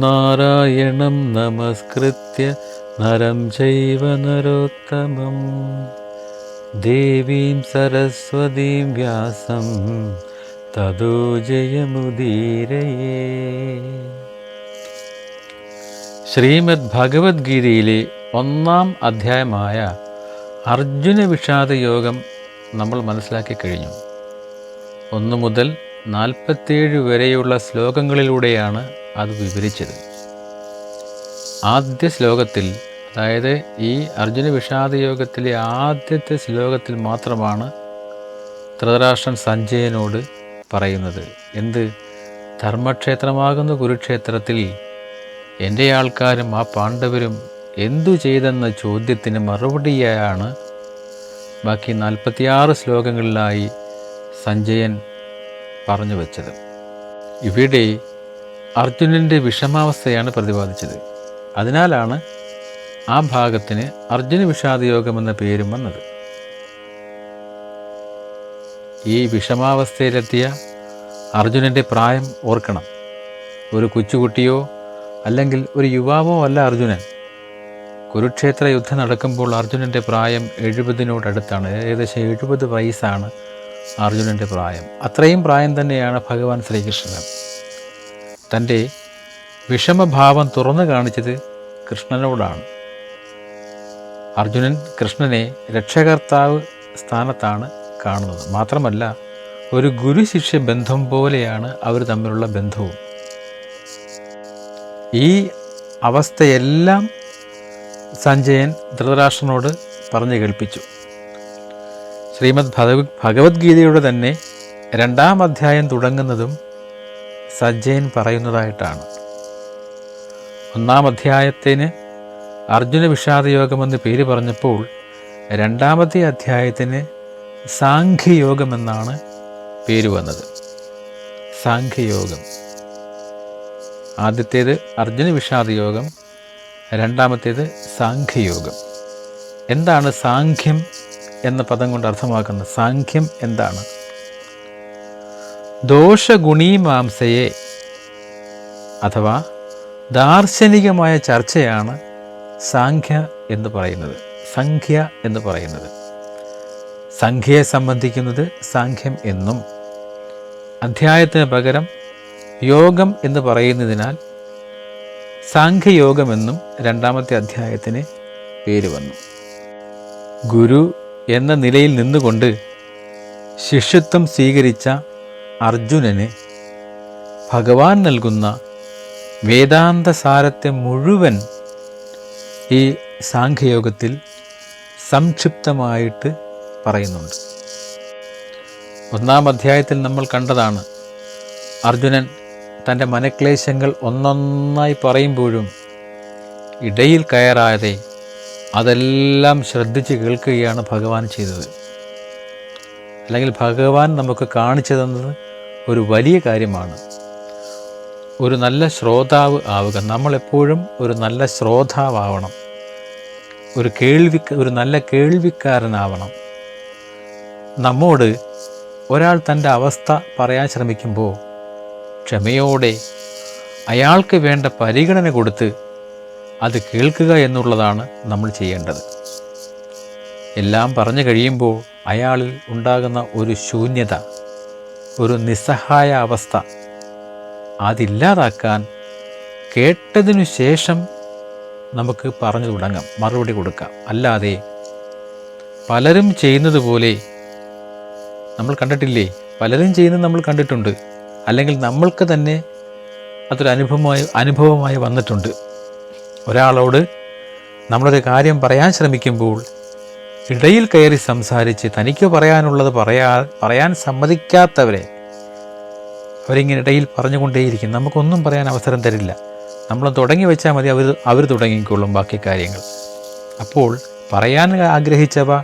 നാരായണം നമസ്കൃത്യ നരം ചൈവ നരോത്തമം. ദേവീം സരസ്വതീം വ്യാസം തതോ ജയമുദീരയേ. ശ്രീമദ് ഭഗവത്ഗീതയിലെ ഒന്നാം അധ്യായമായ അർജുന വിഷാദ യോഗം നമ്മൾ മനസ്സിലാക്കി കഴിഞ്ഞു. ഒന്നു മുതൽ നാൽപ്പത്തേഴ് വരെയുള്ള ശ്ലോകങ്ങളിലൂടെയാണ് അത് വിവരിച്ചത്. ആദ്യ ശ്ലോകത്തിൽ അതായത് ഈ അർജുന വിഷാദ യോഗത്തിലെ ആദ്യത്തെ ശ്ലോകത്തിൽ മാത്രമാണ് ധൃതരാഷ്ട്രൻ സഞ്ജയനോട് പറയുന്നത്. എന്ത്? ധർമ്മക്ഷേത്രമാകുന്ന കുരുക്ഷേത്രത്തിൽ എന്റെ ആൾക്കാരും ആ പാണ്ഡവരും എന്തു ചെയ്തെന്ന ചോദ്യത്തിന് മറുപടിയായാണ് ബാക്കി നാൽപ്പത്തിയാറ് ശ്ലോകങ്ങളിലായി സഞ്ജയൻ പറഞ്ഞു വച്ചത്. ഇവിടെ അർജുനന്റെ വിഷമാവസ്ഥയാണ് പ്രതിപാദിച്ചത്. അതിനാലാണ് ആ ഭാഗത്തിന് അർജുന വിഷാദയോഗം എന്ന പേരും വന്നത്. ഈ വിഷമാവസ്ഥയിലെത്തിയ അർജുനന്റെ പ്രായം ഓർക്കണം. ഒരു കൊച്ചുകുട്ടിയോ അല്ലെങ്കിൽ ഒരു യുവാവോ അല്ല അർജുനൻ. കുരുക്ഷേത്ര യുദ്ധം നടക്കുമ്പോൾ അർജുനന്റെ പ്രായം എഴുപതിനോടടുത്താണ്. ഏകദേശം എഴുപത് വയസ്സാണ് അർജുനന്റെ പ്രായം. അത്രയും പ്രായം തന്നെയാണ് ഭഗവാൻ ശ്രീകൃഷ്ണൻ. തന്റെ വിഷമഭാവം തുറന്നു കാണിച്ചത് കൃഷ്ണനോടാണ്. അർജുനൻ കൃഷ്ണനെ രക്ഷകർത്താവ് സ്ഥാനത്താണ് കാണുന്നത്. മാത്രമല്ല ഒരു ഗുരു ശിഷ്യ ബന്ധം പോലെയാണ് അവർ തമ്മിലുള്ള ബന്ധവും. ഈ അവസ്ഥയെല്ലാം സഞ്ജയൻ ധൃതരാഷ്ട്രനോട് പറഞ്ഞു കേൾപ്പിച്ചു. ശ്രീമദ് ഭഗവത് ഭഗവത്ഗീതയുടെ തന്നെ രണ്ടാം അധ്യായം തുടങ്ങുന്നതും സഞ്ജയൻ പറയുന്നതായിട്ടാണ്. ഒന്നാം അധ്യായത്തിന് അർജുന വിഷാദയോഗമെന്ന് പേര് പറഞ്ഞപ്പോൾ രണ്ടാമത്തെ അധ്യായത്തിന് സാഖ്യയോഗമെന്നാണ് പേര് വന്നത്. സാഖ്യയോഗം. ആദ്യത്തേത് അർജുന വിഷാദയോഗം രണ്ടാമത്തേത് സാഖ്യയോഗം. എന്താണ് സാഖ്യം എന്ന പദം കൊണ്ട് അർത്ഥമാക്കുന്നത്? സാഖ്യം എന്താണ്? ദോഷഗുണീമാംസയെ അഥവാ ദാർശനികമായ ചർച്ചയാണ് സാഖ്യ എന്ന് പറയുന്നത്. സംഖ്യ എന്ന് പറയുന്നത്. സംഖ്യയെ സംബന്ധിക്കുന്നത് സാഖ്യം എന്നും അധ്യായത്തിന് പകരം യോഗം എന്ന് പറയുന്നതിനാൽ സാഖ്യയോഗമെന്നും രണ്ടാമത്തെ അധ്യായത്തിന് പേര് വന്നു. ഗുരു എന്ന നിലയിൽ നിന്നുകൊണ്ട് ശിഷ്യത്വം സ്വീകരിച്ച അർജുനന് ഭഗവാൻ നൽകുന്ന വേദാന്ത സാരത്തെ മുഴുവൻ ഈ സാഖ്യയോഗത്തിൽ സംക്ഷിപ്തമായിട്ട് പറയുന്നുണ്ട്. ഒന്നാം അധ്യായത്തിൽ നമ്മൾ കണ്ടതാണ് അർജുനൻ തന്റെ മനക്ലേശങ്ങൾ ഒന്നൊന്നായി പറയുമ്പോഴും ഇടയിൽ കയറാതെ അതെല്ലാം ശ്രദ്ധിച്ച് കേൾക്കുകയാണ് ഭഗവാൻ ചെയ്തത്. അല്ലെങ്കിൽ ഭഗവാൻ നമുക്ക് കാണിച്ചു തന്നത് ഒരു വലിയ കാര്യമാണ്. ഒരു നല്ല ശ്രോതാവ് ആവുക. നമ്മളെപ്പോഴും ഒരു നല്ല ശ്രോതാവാവണം. ഒരു കേൾവി ഒരു നല്ല കേൾവിക്കാരനാവണം. നമ്മോട് ഒരാൾ തന്റെ അവസ്ഥ പറയാൻ ശ്രമിക്കുമ്പോൾ ക്ഷമയോടെ അയാൾക്ക് വേണ്ട പരിഗണന കൊടുത്ത് അത് കേൾക്കുക എന്നുള്ളതാണ് നമ്മൾ ചെയ്യേണ്ടത്. എല്ലാം പറഞ്ഞു കഴിയുമ്പോൾ അയാളിൽ ഉണ്ടാകുന്ന ഒരു ശൂന്യത. ഒരു നിസ്സഹായ അവസ്ഥ. അതില്ലാതാക്കാൻ കേട്ടതിനു ശേഷം നമുക്ക് പറഞ്ഞു തുടങ്ങാം. മറുപടി കൊടുക്കാം. അല്ലാതെ പലരും ചെയ്യുന്നത് പോലെ നമ്മൾ കണ്ടിട്ടില്ലേ? പലരും ചെയ്യുന്നത് നമ്മൾ കണ്ടിട്ടുണ്ട്. അല്ലെങ്കിൽ നമ്മൾക്ക് തന്നെ അതൊരു അനുഭവമായി അനുഭവമായി വന്നിട്ടുണ്ട്. ഒരാളോട് നമ്മളൊരു കാര്യം പറയാൻ ശ്രമിക്കുമ്പോൾ ഇടയിൽ കയറി സംസാരിച്ച് തനിക്ക് പറയാനുള്ളത് പറയാ പറയാൻ സമ്മതിക്കാത്തവരെ അവരിങ്ങനെ ഇടയിൽ പറഞ്ഞുകൊണ്ടേയിരിക്കും. നമുക്കൊന്നും പറയാൻ അവസരം തരില്ല. നമ്മൾ തുടങ്ങി വെച്ചാൽ മതി അവർ അവർ തുടങ്ങിക്കൊള്ളും ബാക്കി കാര്യങ്ങൾ. അപ്പോൾ പറയാൻ ആഗ്രഹിച്ചവ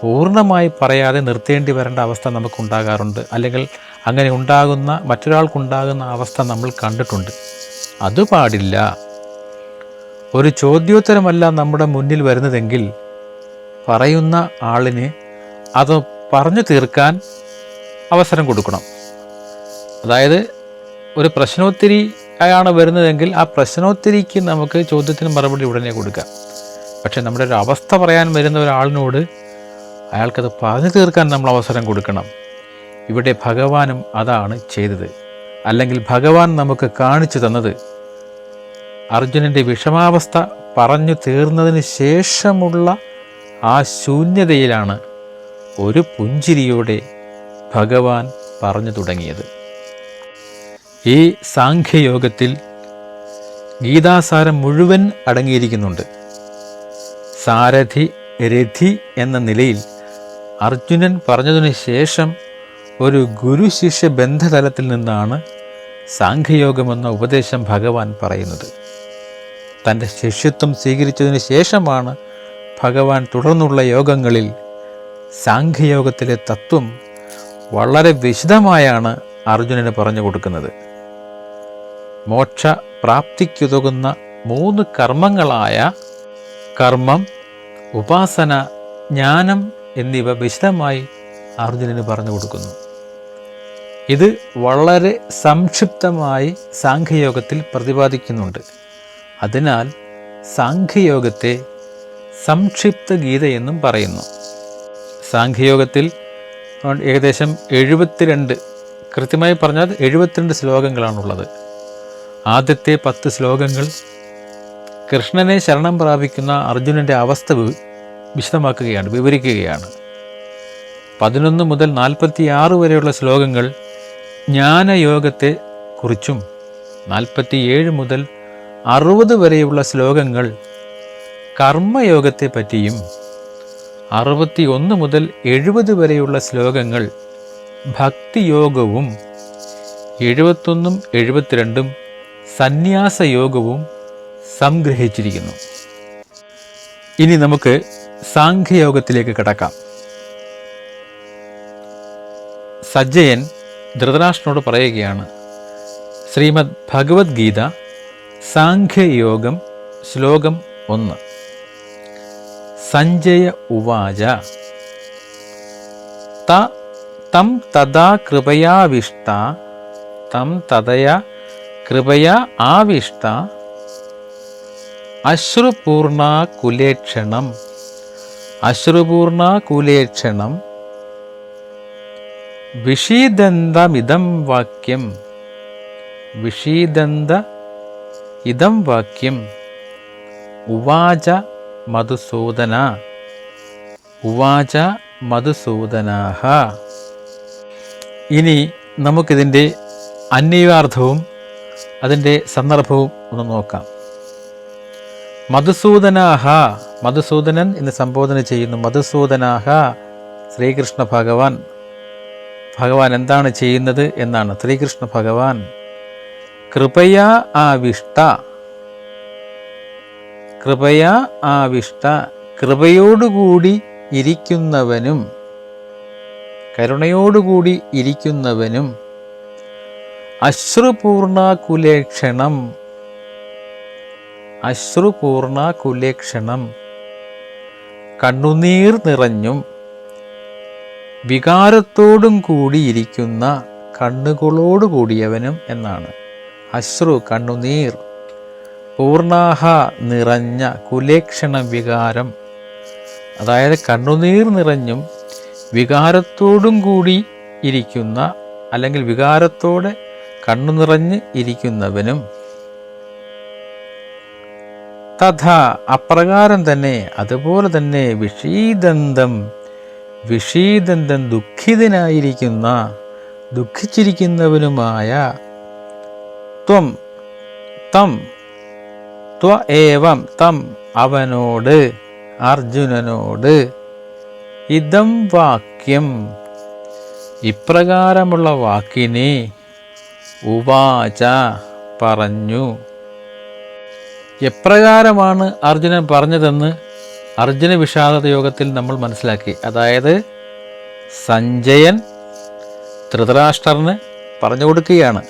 പൂർണമായി പറയാതെ നിർത്തേണ്ടി വരേണ്ട അവസ്ഥ നമുക്കുണ്ടാകാറുണ്ട്. അല്ലെങ്കിൽ അങ്ങനെ ഉണ്ടാകുന്ന മറ്റൊരാൾക്കുണ്ടാകുന്ന അവസ്ഥ നമ്മൾ കണ്ടിട്ടുണ്ട്. അത് പാടില്ല ഒരു ചോദ്യോത്തരമല്ല നമ്മുടെ മുന്നിൽ വരുന്നതെങ്കിൽ പറയുന്ന ആളിന് അത് പറഞ്ഞു തീർക്കാൻ അവസരം കൊടുക്കണം. അതായത് ഒരു പ്രശ്നോത്തരി ആണ് വരുന്നതെങ്കിൽ ആ പ്രശ്നോത്തരിക്ക് നമുക്ക് ചോദ്യത്തിന് മറുപടി ഉടനെ കൊടുക്കാം. പക്ഷേ നമ്മുടെ ഒരു അവസ്ഥ പറയാൻ വരുന്ന ഒരാളിനോട് അയാൾക്കത് പറഞ്ഞു തീർക്കാൻ നമ്മൾ അവസരം കൊടുക്കണം. ഇവിടെ ഭഗവാനും അതാണ് ചെയ്തത്. അല്ലെങ്കിൽ ഭഗവാൻ നമുക്ക് കാണിച്ചു തന്നത് അർജുനന്റെ വിഷമാവസ്ഥ പറഞ്ഞു തീർന്നതിന് ശേഷമുള്ള ആ ശൂന്യതയിലാണ് ഒരു പുഞ്ചിരിയോടെ ഭഗവാൻ പറഞ്ഞു തുടങ്ങിയത്. ഈ സാഖ്യയോഗത്തിൽ ഗീതാസാരം മുഴുവൻ അടങ്ങിയിരിക്കുന്നുണ്ട്. സാരഥി രഥി എന്ന നിലയിൽ അർജുനൻ പറഞ്ഞതിനു ശേഷം ഒരു ഗുരു ശിഷ്യ ബന്ധതലത്തിൽ നിന്നാണ് സാഖ്യയോഗമെന്ന ഉപദേശം ഭഗവാൻ പറയുന്നത്. തന്റെ ശിഷ്യത്വം സ്വീകരിച്ചതിന് ശേഷമാണ് ഭഗവാൻ തുടർന്നുള്ള യോഗങ്ങളിൽ സാഖ്യയോഗത്തിലെ തത്വം വളരെ വിശദമായാണ് അർജുനന് പറഞ്ഞു കൊടുക്കുന്നത്. മോക്ഷ പ്രാപ്തിക്കുതകുന്ന മൂന്ന് കർമ്മങ്ങളായ കർമ്മം ഉപാസന ജ്ഞാനം എന്നിവ വിശദമായി അർജുനന് പറഞ്ഞു കൊടുക്കുന്നു. ഇത് വളരെ സംക്ഷിപ്തമായി സാഖ്യയോഗത്തിൽ പ്രതിപാദിക്കുന്നുണ്ട്. അതിനാൽ സാഖ്യയോഗത്തെ സംക്ഷിപ്ത ഗീതയെന്നും പറയുന്നു. സാഖ്യയോഗത്തിൽ ഏകദേശം എഴുപത്തിരണ്ട് കൃത്യമായി പറഞ്ഞാൽ എഴുപത്തിരണ്ട് ശ്ലോകങ്ങളാണുള്ളത്. ആദ്യത്തെ പത്ത് ശ്ലോകങ്ങൾ കൃഷ്ണനെ ശരണം പ്രാപിക്കുന്ന അർജുനന്റെ അവസ്ഥ വിശദമാക്കുകയാണ് വിവരിക്കുകയാണ്. പതിനൊന്ന് മുതൽ നാൽപ്പത്തി ആറ് വരെയുള്ള ശ്ലോകങ്ങൾ ജ്ഞാനയോഗത്തെ കുറിച്ചും നാൽപ്പത്തിയേഴ് മുതൽ അറുപത് വരെയുള്ള ശ്ലോകങ്ങൾ കർമ്മയോഗത്തെ പറ്റിയും അറുപത്തി ഒന്ന് മുതൽ എഴുപത് വരെയുള്ള ശ്ലോകങ്ങൾ ഭക്തിയോഗവും എഴുപത്തൊന്നും എഴുപത്തിരണ്ടും സന്യാസയോഗവും സംഗ്രഹിച്ചിരിക്കുന്നു. ഇനി നമുക്ക് സാഖ്യയോഗത്തിലേക്ക് കിടക്കാം. സജ്ജയൻ ധൃതരാഷ്ട്രനോട് പറയുകയാണ് ശ്രീമദ് ഭഗവത്ഗീത സാഖ്യയോഗം ശ്ലോകം ഒന്ന്. സഞ്ജയ ഉവാച. ത തം തഥാ കൃപയാവിഷ്ട തം തതയാ കൃപയാ ആവിഷ്ട അശ്രുപൂർണ കുലേക്ഷണം അശ്രുപൂർണ കുലേക്ഷണം വിഷീദന്തമിതം വാക്യം വിഷീദന്ത ഇതം വാക്യം ഉവാച മധുസൂദന. ഉവാച മധുസൂദനാഹ. ഇനി നമുക്കിതിന്റെ അന്വയാർത്ഥവും അതിന്റെ സന്ദർഭവും ഒന്ന് നോക്കാം. മധുസൂദനാഹ മധുസൂദനൻ എന്ന് സംബോധന ചെയ്യുന്നു. മധുസൂദനാഹ ശ്രീകൃഷ്ണ ഭഗവാൻ. ഭഗവാൻ എന്താണ് ചെയ്യുന്നത് എന്നാണ്. ശ്രീകൃഷ്ണ ഭഗവാൻ കൃപയാ ആവിഷ്ട. കൃപയാ ആവിഷ്ട കൃപയോടുകൂടി ഇരിക്കുന്നവനും കരുണയോടുകൂടി ഇരിക്കുന്നവനും അശ്രുപൂർണാകുലേക്ഷണം അശ്രുപൂർണാകുലേക്ഷണം അശ്രുപൂർണ കുലേക്ഷണം കണ്ണുനീർ നിറഞ്ഞും വികാരത്തോടും കൂടിയിരിക്കുന്ന കണ്ണുകളോട് കൂടിയവനും എന്നാണ്. അശ്രു കണ്ണുനീർ. പൂർണാഹ നിറഞ്ഞ കുലേക്ഷണ വികാരം. അതായത് കണ്ണുനീർ നിറഞ്ഞും വികാരത്തോടും കൂടി ഇരിക്കുന്ന അല്ലെങ്കിൽ വികാരത്തോടെ കണ്ണു നിറഞ്ഞ് ഇരിക്കുന്നവനും തഥാ അപ്രകാരം തന്നെ അതുപോലെ തന്നെ വിഷീദന്തം വിഷീദന്തം ദുഃഖിതനായിരിക്കുന്ന ദുഃഖിച്ചിരിക്കുന്നവനുമായ ത്വം തം ത്വ ഏവം തം അവനോട് അർജുനനോട്. ഇതം വാക്യം. ഇപ്രകാരമുള്ള വാക്കിനെ ഉവാച പറഞ്ഞു. എപ്രകാരമാണ് അർജുനൻ പറഞ്ഞതെന്ന് അർജുന വിഷാദ യോഗത്തിൽ നമ്മൾ മനസ്സിലാക്കി. അതായത് സഞ്ജയൻ ധൃതരാഷ്ട്രന് പറഞ്ഞു കൊടുക്കുകയാണ്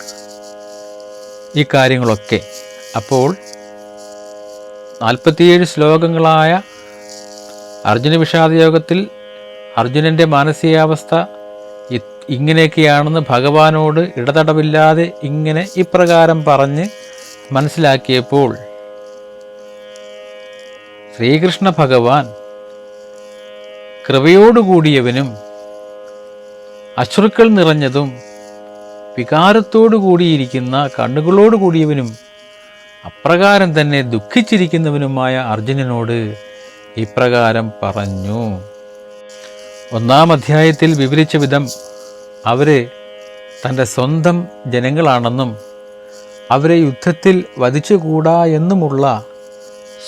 ഈ കാര്യങ്ങളൊക്കെ. അപ്പോൾ നാൽപ്പത്തിയേഴ് ശ്ലോകങ്ങളായ അർജുന വിഷാദയോഗത്തിൽ അർജുനന്റെ മാനസികാവസ്ഥ ഇങ്ങനെയൊക്കെയാണെന്ന് ഭഗവാനോട് ഇടതടവില്ലാതെ ഇങ്ങനെ ഇപ്രകാരം പറഞ്ഞ് മനസ്സിലാക്കിയപ്പോൾ ശ്രീകൃഷ്ണ ഭഗവാൻ കൃപയോടുകൂടിയവനും അശ്രുക്കൾ നിറഞ്ഞതും വികാരത്തോടു കൂടിയിരിക്കുന്ന കണ്ണുകളോട് കൂടിയവനും അപ്രകാരം തന്നെ ദുഃഖിച്ചിരിക്കുന്നവനുമായ അർജുനനോട് ഇപ്രകാരം പറഞ്ഞു. ഒന്നാം അധ്യായത്തിൽ വിവരിച്ച വിധം അവരെ തന്റെ സ്വന്തം ജനങ്ങളാണെന്നും അവരെ യുദ്ധത്തിൽ വധിച്ചുകൂടാ എന്നുമുള്ള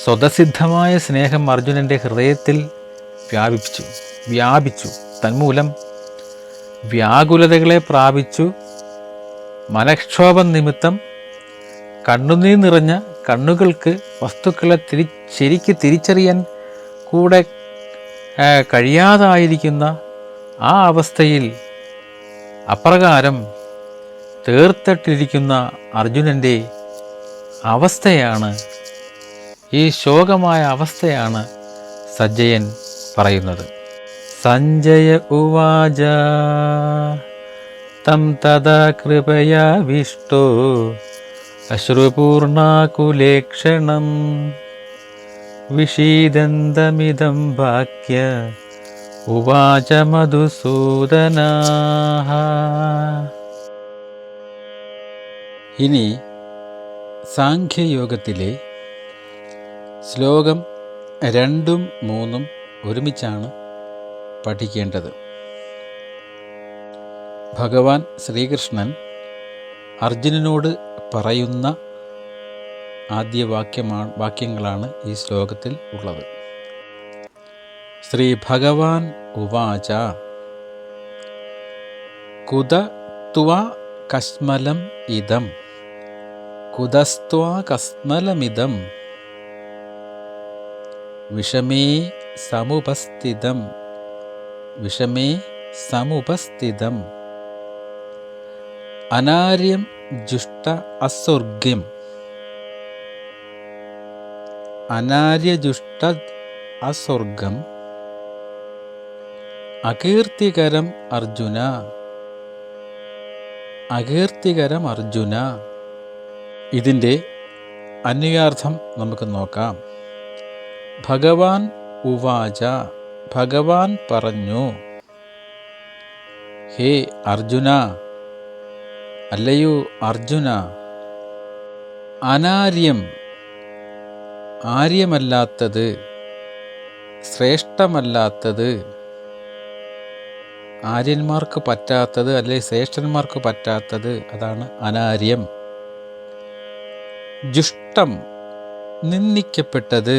സ്വതസിദ്ധമായ സ്നേഹം അർജുനന്റെ ഹൃദയത്തിൽ വ്യാപിച്ചു വ്യാപിച്ചു. തന്മൂലം വ്യാകുലതകളെ പ്രാപിച്ചു. മനക്ഷോഭം നിമിത്തം കണ്ണുനീർ നിറഞ്ഞ കണ്ണുകൾക്ക് വസ്തുക്കളെ തിരി ശരിക്ക് തിരിച്ചറിയാൻ കൂടെ കഴിയാതായിരിക്കുന്ന ആ അവസ്ഥയിൽ അപ്രകാരം തീർത്തിട്ടിരിക്കുന്ന അർജുനന്റെ അവസ്ഥയാണ് ഈ ശോകമായ അവസ്ഥയാണ് സജ്ജയൻ പറയുന്നത്. സഞ്ജയ ഉവാച തം തഥാ കൃപയാവിഷ്ടോ അശ്രുപൂർണാകുലേക്ഷണം വിഷീദന്തമിതം വാക്യ ഉവാച മധുസൂദനാ ഇനി സാഖ്യയോഗത്തിലെ ശ്ലോകം രണ്ടും മൂന്നും ഒരുമിച്ചാണ് പഠിക്കേണ്ടത്. ഭഗവാൻ ശ്രീകൃഷ്ണൻ അർജുനനോട് പറയുന്ന ആദ്യ വാക്യമാണ് വാക്യങ്ങളാണ് ഈ ശ്ലോകത്തിൽ ഉള്ളത്. ശ്രീ ഭഗവാൻ ഉവാച കുത ത്വ കസ്മലം ഇതം കുതസ്ത്വാ കസ്മലമിതം വിഷമേ സമുപസ്ഥിതം വിഷമേ സമുപസ്ഥിതം അനാര്യം ജുഷ്ട അസ്വർഗ്യം അനാര്യജുഷ്ട അസ്വർഗം അകീർത്തികരം അർജുന. അകീർത്തികരം അർജുന. ഇതിന്റെ അന്വയാർത്ഥം നമുക്ക് നോക്കാം. ഭഗവാൻ ഉവാച. ഭഗവാൻ പറഞ്ഞു. ഹേ അർജുന അല്ലയോ അർജുന? അനാര്യം ആര്യമല്ലാത്തത് ശ്രേഷ്ഠമല്ലാത്തത് ആര്യന്മാർക്ക് പറ്റാത്തത് അല്ലെ ശ്രേഷ്ഠന്മാർക്ക് പറ്റാത്തത് അതാണ് അനാര്യം. ജുഷ്ടം നിന്ദിക്കപ്പെട്ടത്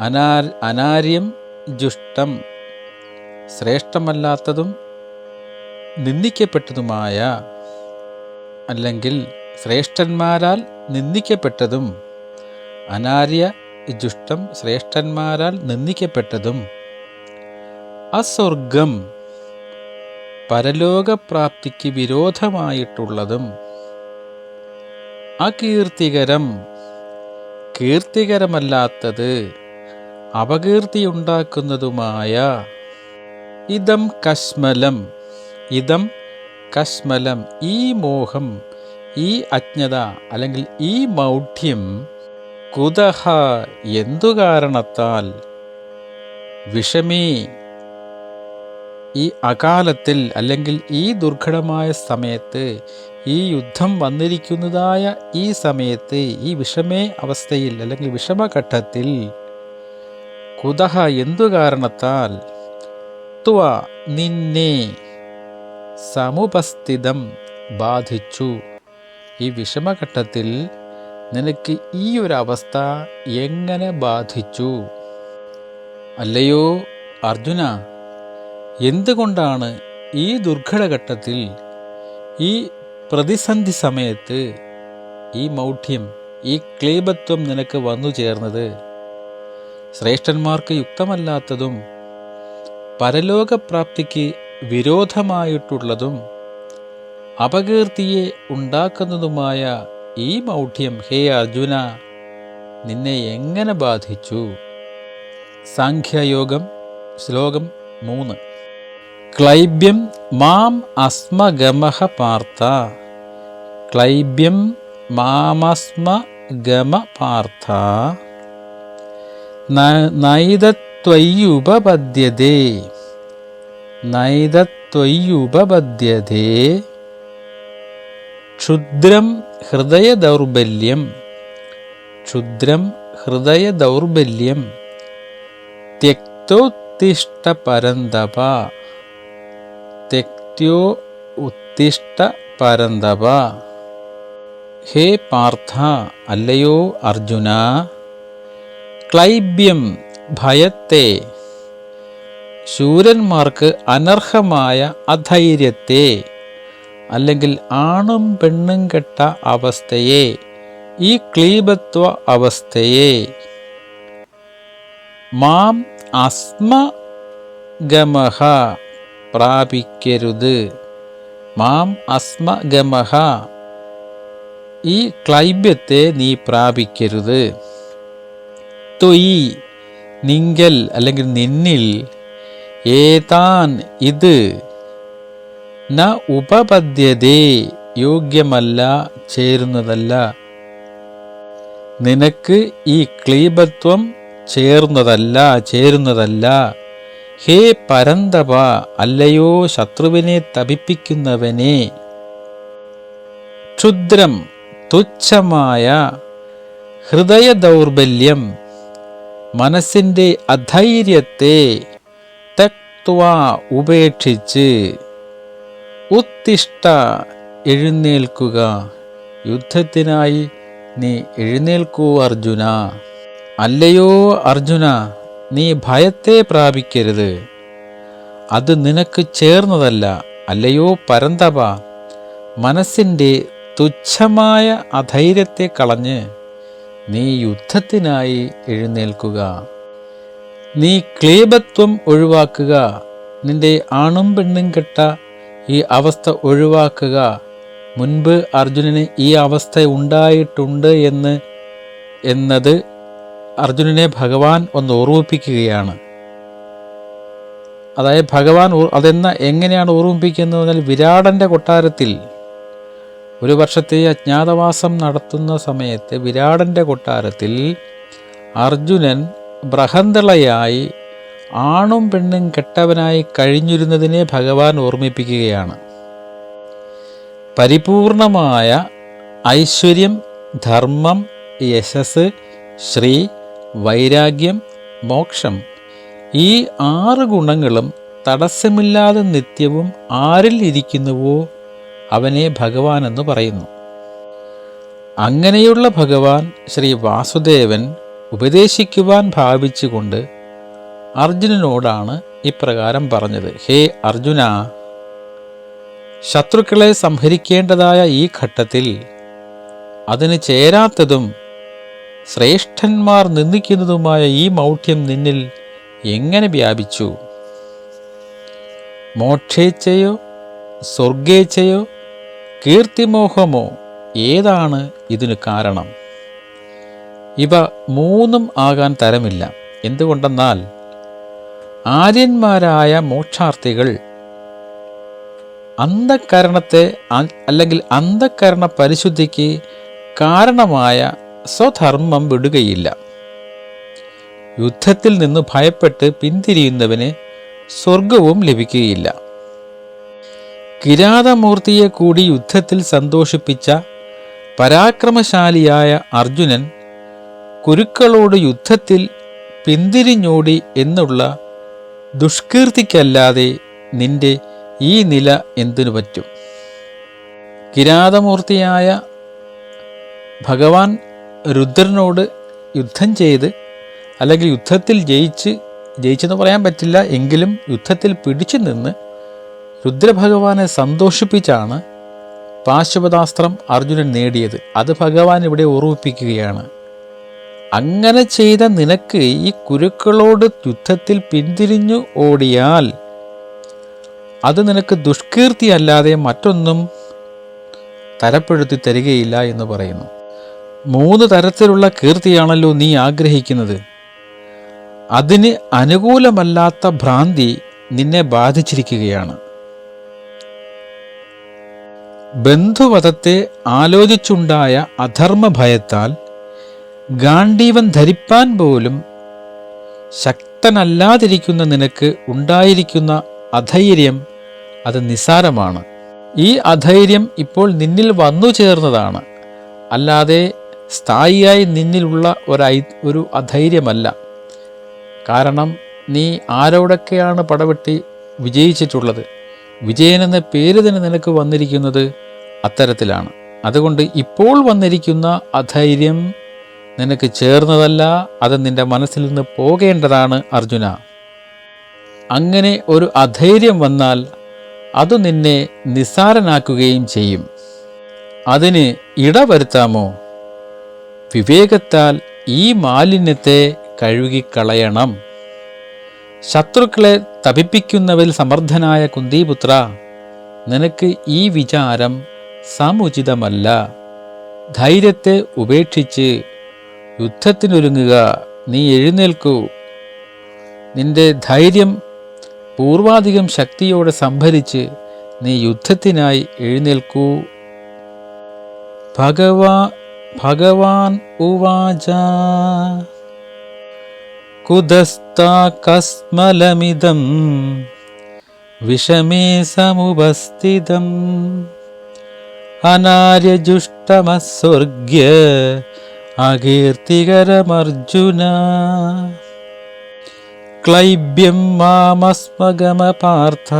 അനാ അനാര്യം ജുഷ്ടം ശ്രേഷ്ഠമല്ലാത്തതും നിന്ദിക്കപ്പെട്ടതുമായ അല്ലെങ്കിൽ ശ്രേഷ്ഠന്മാരാൽ നിന്ദിക്കപ്പെട്ടതും അനാര്യ ജുഷ്ടം ശ്രേഷ്ഠന്മാരാൽ നിന്ദിക്കപ്പെട്ടതും അസ്വർഗം പരലോകപ്രാപ്തിക്ക് വിരോധമായിട്ടുള്ളതും അകീർത്തികരം കീർത്തികരമല്ലാത്തത് അപകീർത്തിയുണ്ടാക്കുന്നതുമായ ഇതം കശ്മലം ഇതം കശ്മലം ഈ മോഹം ഈ അജ്ഞത അല്ലെങ്കിൽ ഈ മൗഢ്യം കുതഹ എന്തു കാരണത്താൽ? വിഷമേ. ഈ അകാലത്തിൽ അല്ലെങ്കിൽ ഈ ദുർഘടമായ സമയത്ത് ഈ യുദ്ധം വന്നിരിക്കുന്നതായ ഈ സമയത്ത് ഈ വിഷമേ അവസ്ഥയിൽ അല്ലെങ്കിൽ വിഷമഘട്ടത്തിൽ കുതഹ എന്തു കാരണത്താൽ? ത്വ നിന്നെ. സമുപസ്ഥിതം ബാധിച്ചു. ഈ വിഷമഘട്ടത്തിൽ നിനക്ക് ഈ ഒരു അവസ്ഥ എങ്ങനെ ബാധിച്ചു? അല്ലയോ അർജുന എന്തുകൊണ്ടാണ് ഈ ദുർഘടഘട്ടത്തിൽ ഈ പ്രതിസന്ധി സമയത്ത് ഈ മൗഢ്യം ഈ ക്ലേബത്വം നിനക്ക് വന്നു ചേർന്നത്? ശ്രേഷ്ഠന്മാർക്ക് യുക്തമല്ലാത്തതും പരലോകപ്രാപ്തിക്ക് വിരോധമായിട്ടുള്ളതും അപകീർത്തിയെ ഉണ്ടാക്കുന്നതുമായ ഈ മൗഢ്യം ഹേ അർജുന നിന്നെ എങ്ങനെ ബാധിച്ചു? സാഖ്യയോഗം ശ്ലോകം മൂന്ന്. ക്ലൈബ്യം മാം അസ്മഗമഹ പാർത്ത ക്ലൈബ്യം മാമസ്മ ഗമ പാർത്ത നൈതത്വയ്യുപപദ്യതേ നൈതത്വയ്യുപപദ്യതേ ക്ഷുദ്രം ഹൃദയദൗർബല്യം. ക്ഷുദ്രം ഹൃദയദൗർബല്യം. ത്യക്തോത്തിഷ്ട പരന്തപ ത്യക്ത്യോ ഉത്തിഷ്ട പരന്തപ ഹേ പാർത്ഥ അല്ലയോ അർജുന. ക്ലൈബ്യം ഭയത്തെ ശൂരന്മാർക്ക് അനർഹമായ അധൈര്യത്തെ അല്ലെങ്കിൽ ആണും പെണ്ണും കെട്ട അവസ്ഥയെ ഈ ക്ലീബത്വ അവസ്ഥയെ. മാം അസ്മ ഗമഹ പ്രാപിക്കരുത്. മാം അസ്മ ഗമഹ ഈ ക്ലൈബ്യത്തെ നീ പ്രാപിക്കരുത്. തൊയ് നിങ്കൽ അല്ലെങ്കിൽ നിന്നിൽ ഏതാൻ ഇത്? ന ഉപപദ്യതേ യോഗ്യമല്ല ചേരുന്നതല്ല. നിനക്ക് ഈ ക്ലീബത്വം ചേർന്നതല്ല ചേരുന്നതല്ല. ഹേ പരന്തപ അല്ലയോ ശത്രുവിനെ തപിപ്പിക്കുന്നവനെ. ക്ഷുദ്രം തുച്ഛമായ ഹൃദയ ദൗർബല്യം മനസ്സിന്റെ അധൈര്യത്തെ തക്വ ഉപേക്ഷിച്ച് ഉത്തിഷ്ട എഴുന്നേൽക്കുക. യുദ്ധത്തിനായി നീ എഴുന്നേൽക്കൂ അർജുന. അല്ലയോ അർജുന നീ ഭയത്തെ പ്രാപിക്കരുത്. അത് നിനക്ക് ചേർന്നതല്ല. അല്ലയോ പരന്തപ മനസ്സിന്റെ തുച്ഛമായ അധൈര്യത്തെ കളഞ്ഞ് നീ യുദ്ധത്തിനായി എഴുന്നേൽക്കുക. നീ ക്ലീബത്വം ഒഴിവാക്കുക. നിന്റെ ആണും പെണ്ണും കെട്ട ഈ അവസ്ഥ ഒഴിവാക്കുക. മുൻപ് അർജുനന് ഈ അവസ്ഥ ഉണ്ടായിട്ടുണ്ട് എന്ന് എന്നത് അർജുനനെ ഭഗവാൻ ഒന്ന് ഓർമ്മിപ്പിക്കുകയാണ്. അതായത് ഭഗവാൻ അതെന്ന എങ്ങനെയാണ് ഓർമ്മിപ്പിക്കുന്നത് എന്നാൽ വിരാടന്റെ കൊട്ടാരത്തിൽ ഒരു വർഷത്തെ അജ്ഞാതവാസം നടത്തുന്ന സമയത്ത് വിരാടന്റെ കൊട്ടാരത്തിൽ അർജുനൻ ബൃഹന്തളയായി ആണും പെണ്ണും കെട്ടവനായി കഴിഞ്ഞിരുന്നതിനെ ഭഗവാൻ ഓർമ്മിപ്പിക്കുകയാണ്. പരിപൂർണമായ ഐശ്വര്യം ധർമ്മം യശസ് ശ്രീ വൈരാഗ്യം മോക്ഷം ഈ ആറ് ഗുണങ്ങളും തടസ്സമില്ലാതെ നിത്യവും ആരിൽ ഇരിക്കുന്നുവോ അവനെ ഭഗവാൻ എന്ന് പറയുന്നു. അങ്ങനെയുള്ള ഭഗവാൻ ശ്രീ വാസുദേവൻ ഉപദേശിക്കുവാൻ ഭാവിച്ചുകൊണ്ട് അർജുനനോടാണ് ഇപ്രകാരം പറഞ്ഞത്. ഹേ അർജുന ശത്രുക്കളെ സംഹരിക്കേണ്ടതായ ഈ ഘട്ടത്തിൽ അതിന് ചേരാത്തതും ശ്രേഷ്ഠന്മാർ നിന്ദിക്കുന്നതുമായ ഈ മൗഢ്യം നിന്നിൽ എങ്ങനെ വ്യാപിച്ചു? മോക്ഷേച്ഛയോ സ്വർഗേച്ഛയോ കീർത്തിമോഹമോ ഏതാണ് ഇതിന് കാരണം? ഇവ മൂന്നും ആകാൻ തരമില്ല. എന്തുകൊണ്ടെന്നാൽ ആര്യന്മാരായ മോക്ഷാർത്ഥികൾ അന്ധകരണത്തെ അല്ലെങ്കിൽ അന്ധകരണ പരിശുദ്ധിക്ക് കാരണമായ സ്വധർമ്മം വിടുകയില്ല. യുദ്ധത്തിൽ നിന്ന് ഭയപ്പെട്ട് പിന്തിരിയുന്നവന് സ്വർഗവും ലഭിക്കുകയില്ല. കിരാതമൂർത്തിയെ കൂടി യുദ്ധത്തിൽ സന്തോഷിപ്പിച്ച പരാക്രമശാലിയായ അർജുനൻ കുരുക്കളോട് യുദ്ധത്തിൽ പിന്തിരിഞ്ഞോടി എന്നുള്ള ദുഷ്കീർത്തിക്കല്ലാതെ നിന്റെ ഈ നില എന്തിനു പറ്റും? കിരാതമൂർത്തിയായ ഭഗവാൻ രുദ്രനോട് യുദ്ധം ചെയ്ത് അല്ലെങ്കിൽ യുദ്ധത്തിൽ ജയിച്ച് ജയിച്ചെന്ന് പറയാൻ പറ്റില്ല എങ്കിലും യുദ്ധത്തിൽ പിടിച്ചു നിന്ന് രുദ്രഭഗവാനെ സന്തോഷിപ്പിച്ചാണ് പാശുപതാസ്ത്രം അർജുനൻ നേടിയത്. അത് ഭഗവാൻ ഇവിടെ ഓർമ്മിപ്പിക്കുകയാണ്. അങ്ങനെ ചെയ്ത നിനക്ക് ഈ കുരുക്കളോട് യുദ്ധത്തിൽ പിന്തിരിഞ്ഞു ഓടിയാൽ അത് നിനക്ക് ദുഷ്കീർത്തി അല്ലാതെ മറ്റൊന്നും തരപ്പെടുത്തി തരികയില്ല എന്ന് പറയുന്നു. മൂന്ന് തരത്തിലുള്ള കീർത്തിയാണല്ലോ നീ ആഗ്രഹിക്കുന്നത്. അതിന് അനുകൂലമല്ലാത്ത ഭ്രാന്തി നിന്നെ ബാധിച്ചിരിക്കുകയാണ്. ബന്ധുവധത്തെ ആലോചിച്ചുണ്ടായ അധർമ്മഭയത്താൽ ഗാണ്ഡീവൻ ധരിപ്പാൻ പോലും ശക്തനല്ലാതിരിക്കുന്ന നിനക്ക് ഉണ്ടായിരിക്കുന്ന അധൈര്യം അത് നിസാരമാണ് ഈ അധൈര്യം ഇപ്പോൾ നിന്നിൽ വന്നു ചേർന്നതാണ്. അല്ലാതെ സ്ഥായിയായി നിന്നിലുള്ള ഒരൈ ഒരു അധൈര്യമല്ല. കാരണം നീ ആരോടൊക്കെയാണ് പടവെട്ടി വിജയിച്ചിട്ടുള്ളത്? വിജയൻ എന്ന പേര് തന്നെ നിനക്ക് വന്നിരിക്കുന്നത് അത്തരത്തിലാണ്. അതുകൊണ്ട് ഇപ്പോൾ വന്നിരിക്കുന്ന അധൈര്യം നിനക്ക് ചേർന്നതല്ല അത് നിന്റെ മനസ്സിൽ നിന്ന് പോകേണ്ടതാണ് അർജുന. അങ്ങനെ ഒരു അധൈര്യം വന്നാൽ അത് നിന്നെ നിസ്സാരനാക്കുകയും ചെയ്യും. അതിന് ഇടവരുത്താമോ? വിവേകത്താൽ ഈ മാലിന്യത്തെ കഴുകിക്കളയണം. ശത്രുക്കളെ തപിപ്പിക്കുന്നവരിൽ സമർത്ഥനായ കുന്തിപുത്ര നിനക്ക് ഈ വിചാരം സമുചിതമല്ല. ധൈര്യത്തെ ഉപേക്ഷിച്ച് യുദ്ധത്തിനൊരുങ്ങുക. നീ എഴുന്നേൽക്കൂ. നിന്റെ ധൈര്യം പൂർവാധികം ശക്തിയോടെ സംഭരിച്ച് നീ യുദ്ധത്തിനായി എഴുന്നേൽക്കൂ. ഭഗവാ ഭഗവാൻ ഉവാച. കുതസ്താകസ്മലമിതം വിഷമേ സമുപസ്ഥിതം. അനാര്യജുഷ്ടമസ്വർഗ്യ അകീർത്തികരമർജുന. ക്ലൈബ്യം മാമസ്മഗമപാർത്ഥ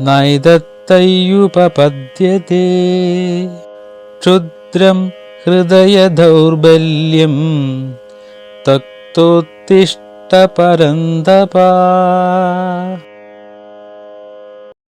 നൈതത്തയ്യുപപദ്യത്തെ ക്ഷുദ്രം ഹൃദയദൗർബല്യം തക്തോത്തിഷ്ട പരന്തപാ